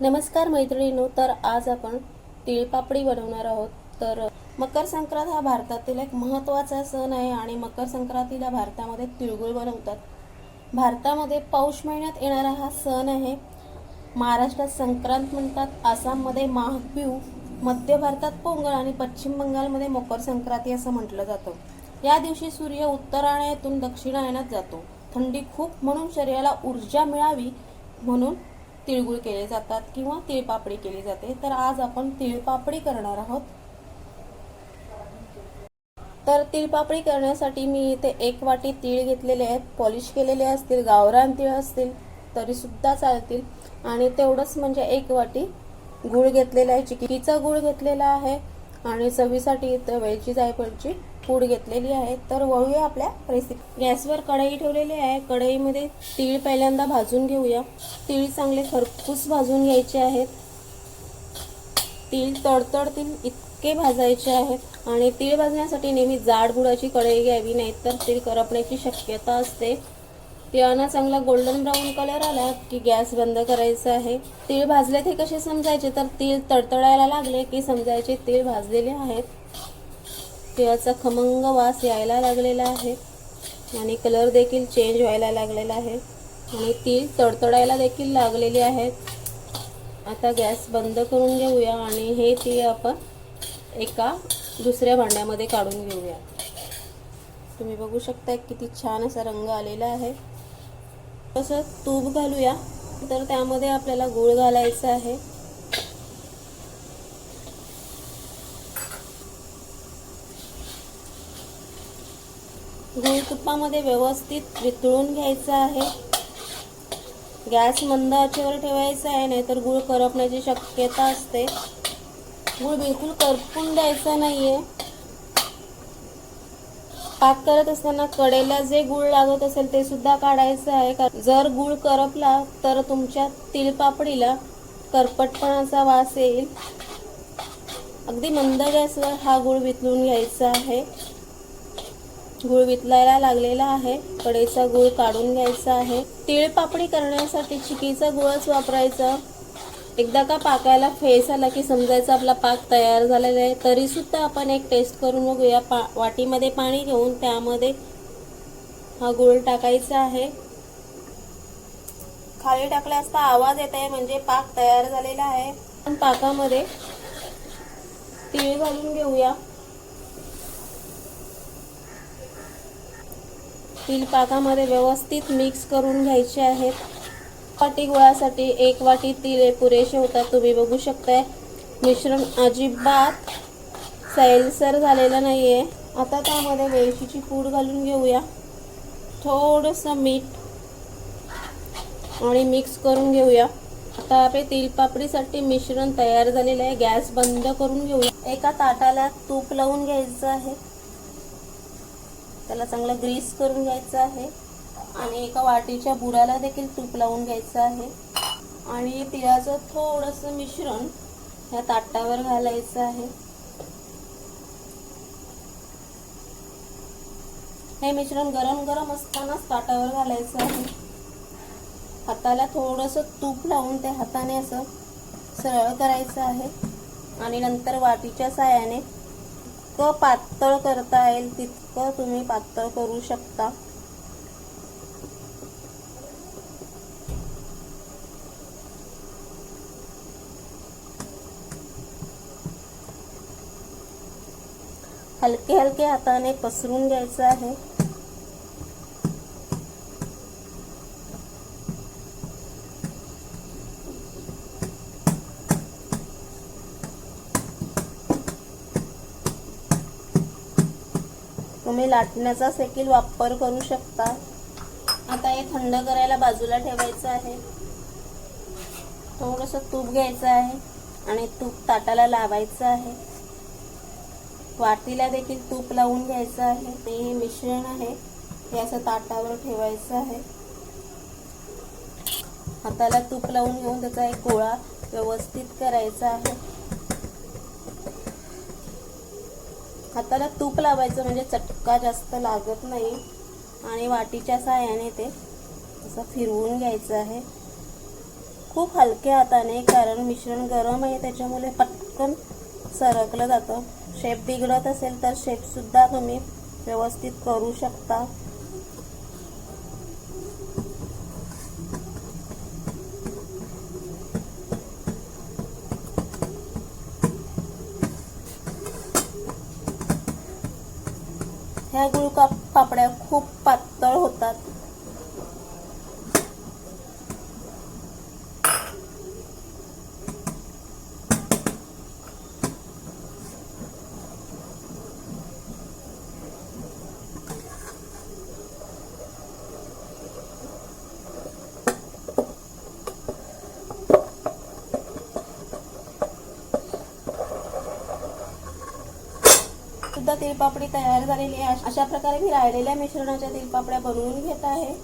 नमस्कार मैत्रिणींनो तर आज आपण तिळपापडी बनवणार आहोत. तर मकर संक्रांत हा भारतातील एक महत्त्वाचा सण आहे आणि मकर संक्रांतीला भारतामध्ये तिळगुळ बनवतात. भारतामध्ये पौष महिन्यात येणारा हा सण आहे. महाराष्ट्रात संक्रांत म्हणतात आसाममध्ये माघबिहू मध्य भारतात पोंगल आणि पश्चिम बंगालमध्ये मकर संक्रांती असं म्हटलं जातं. या दिवशी सूर्य उत्तरायणातून दक्षिणायनात जातो. थंडी खूप म्हणून शरीराला ऊर्जा मिळावी म्हणून तिळगुळ केले जातात किंवा तिळपापडी केली जाते. तर आज आपण तिळपापडी करणार आहोत. तर तिळपापडी करण्यासाठी मी इथे एक वाटी तीळ घेतलेले आहेत. पॉलिश केलेले असतील गावरान तीळ असतील तरी सुद्धा चालतील. आणि तेवढंच म्हणजे एक वाटी गूळ घेतलेला आहे. चिकीचा गूळ घेतलेला आहे. आणि चवीसाठी इथं वेलची जायफळची पूड घेतलेली आहे. तर वळूया आपल्या रेसिपी गॅसवर कढई ठेवलेली आहे. कढईमध्ये तीळ पहिल्यांदा भाजून घेऊया. तीळ चांगले खरपूस भाजून घ्यायचे आहेत. तीळ तडतडतील इतके भाजायचे आहेत. आणि तीळ भाजण्यासाठी नेहमी जाड गुडाची कढई घ्यावी नाहीतर तीळ करपण्याची शक्यता असते. तिळांना चांगला गोल्डन ब्राऊन कलर आला की गॅस बंद करायचा आहे. तीळ भाजले ते कसे समजायचे? तर तीळ तडतडायला लागले की समजायचे तीळ भाजलेले आहेत. तिळाचा खमंग वास यायला लागलेला आहे. आणि कलर देखील चेंज व्हायला लागलेला आहे. आणि तीळ तडतडायला देखील लागलेली आहेत आता गॅस बंद करून घेऊया आणि हे तीळ आपण एका दुसऱ्या भांड्यामध्ये काढून घेऊया. तुम्ही बघू शकता किती छान असा रंग आलेला आहे. तसं तूप घालूया. तर त्यामध्ये आपल्याला गूळ घालायचं आहे. गूळ तुपामध्ये व्यवस्थित वितळून घ्यायचं आहे. गॅस मंद आचेवर ठेवायचा आहे नाहीतर गूळ करपण्याची शक्यता असते. गूळ बिलकुल करपून द्यायचा नाही आहे पाक करत असताना कडेला जे गुळ लागत असेल ते सुद्धा काढायचं आहे. कारण जर गुळ करपला तर तुमच्या तिळपापडीला करपटपणाचा वास येईल. अगदी मंद गॅसवर हा गुळ वितळून घ्यायचा आहे. गुळ वितलायला लागलेला आहे. कडेचा गुळ काढून घ्यायचा आहे. तीळ पापडी करण्यासाठी चिकीचा गुळच वापरायचा. एकदा का पाकायला फेस आला की समजायचं आपला पाक तयार झालेला आहे. तरीसुद्धा आपण एक टेस्ट करून बघूया. पा वाटीमध्ये पाणी घेऊन त्यामध्ये हा गुळ टाकायचा आहे. खाली टाकला असता आवाज येत आहे म्हणजे पाक तयार झालेला आहे. पण पाकामध्ये तीळ घालून घेऊया. तीळ पाकामध्ये व्यवस्थित मिक्स करून घ्यायचे आहेत. वाटी गुळासाठी एक वाटी तीळ पुरेसे होतात तुम्ही बघू शकताय. मिश्रण अजिबात सैलसर झालेलं नाही आहे आता त्यामध्ये वेलचीची पूड घालून घेऊया. थोडंसं मीठ आणि मिक्स करून घेऊया. आता आपले तिलपापडीसाठी मिश्रण तयार झालेलं आहे. गॅस बंद करून घेऊया. एका ताटाला तूप लावून घ्यायचं आहे. त्याला चांगलं ग्रीस करून घ्यायचं आहे. आणि एका वाटीच्या बुडाला देखील तूप लावून घ्यायचं आहे. आणि तिळाचं थोडंसं मिश्रण ह्या ताटावर घालायचं आहे. हे मिश्रण गरम गरम असतानाच ताटावर घालायचं आहे. हाताला थोडंसं तूप लावून ते हाताने असं सरळ करायचं आहे. आणि नंतर वाटीच्या साह्याने जितकं पातळ करता येईल तितकं तुम्ही पातळ करू शकता. हलके हलके हाताने पसरून घ्यायचं आहे. तुम्ही लाटण्याचा देखील वापर करू शकता. आता हे थंड करायला बाजूला ठेवायचं आहे. थोडंसं तूप घ्यायचं आहे आणि तूप ताटाला लावायचं आहे. वाटीला देखील तूप लावून घ्यायचं आहे. आणि हे मिश्रण आहे. हे असं ताटावर ठेवायचं आहे. हाताला तूप लावून घेऊन त्याचा एक गोळा व्यवस्थित करायचा आहे. हाताला तूप लावायचं म्हणजे चटका जास्त लागत नाही. आणि वाटीच्या साह्याने ते असं फिरवून घ्यायचं आहे. खूप हलक्या हाताने कारण मिश्रण गरम आहे त्याच्यामुळे पटकन सरकलं जातं. शेप बिघडत असेल तर शेपसुद्धा तुम्ही व्यवस्थित करू शकता. ह्या गुळ पापड्या खूप पातळ होतात. सुद्धा तिलपापडी तयार झालेली आहे. अशा प्रकारे मी राहिलेल्या मिश्रणाच्या तिलपापड्या बनवून घेत आहे.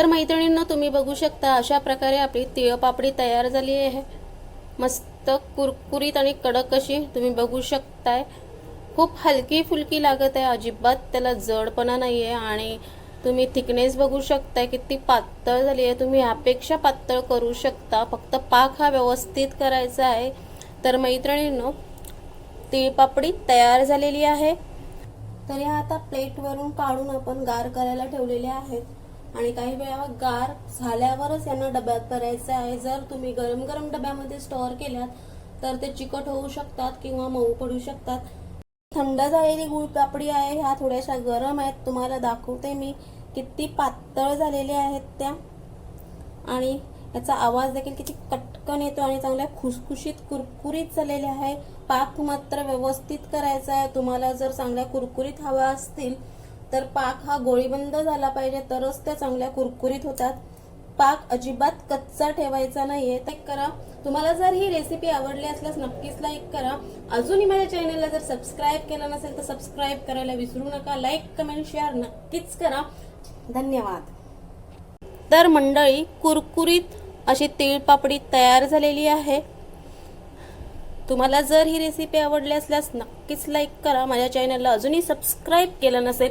तर मैत्रिणींना तुम्ही बघू शकता अशा प्रकारे आपली तिळपापडी तयार झाली आहे. मस्त कुरकुरीत आणि कडक अशी तुम्ही बघू शकताय. खूप हलकी फुलकी लागत आहे अजिबात त्याला जडपणा नाही आहे आणि तुम्ही थिकनेस बघू शकताय किती पातळ झाली आहे. तुम्ही यापेक्षा पातळ करू शकता फक्त पाक हा व्यवस्थित करायचा आहे. तर मैत्रिणींनो तिळपापडी तयार झालेली आहे. तर ह्या आता प्लेटवरून काढून आपण गार करायला ठेवलेल्या आहेत. आणि काही वेळा गार झाल्यावरच यांना डब्यात भरायचं आहे. जर तुम्ही गरम गरम डब्यामध्ये स्टोअर केल्यात तर ते चिकट होऊ शकतात किंवा मऊ पडू शकतात. थंड झालेली गुळ पापडी आहे ह्या थोड्याशा गरम आहेत. तुम्हाला दाखवते मी किती पातळ झालेल्या आहेत त्या. आणि याचा आवाज देखील किती कटकन येतो आणि चांगल्या खुसखुशीत कुरकुरीत झालेले आहे. पाक मात्र व्यवस्थित करायचा आहे. तुम्हाला जर चांगल्या कुरकुरीत हव्या असतील तर पाक हा गोळीबंद झाला पाहिजे तरच त्या चांगल्या कुरकुरीत होतात. पाक अजिबात कच्चा ठेवायचा नाहीये. ते करा तुम्हाला जर ही रेसिपी आवडली असल्यास नक्कीच लाईक करा. अजूनही माझ्या चॅनलला जर सबस्क्राईब केलं नसेल तर सबस्क्राईब करायला विसरू नका. लाईक कमेंट शेअर नक्कीच करा. धन्यवाद. तर मंडळी कुरकुरीत अशी तिळपापडी तयार झालेली आहे. तुम्हाला जर ही रेसिपी आवडली असल्यास नक्कीच लाईक करा. माझ्या चॅनलला अजूनही सबस्क्राईब केलं नसेल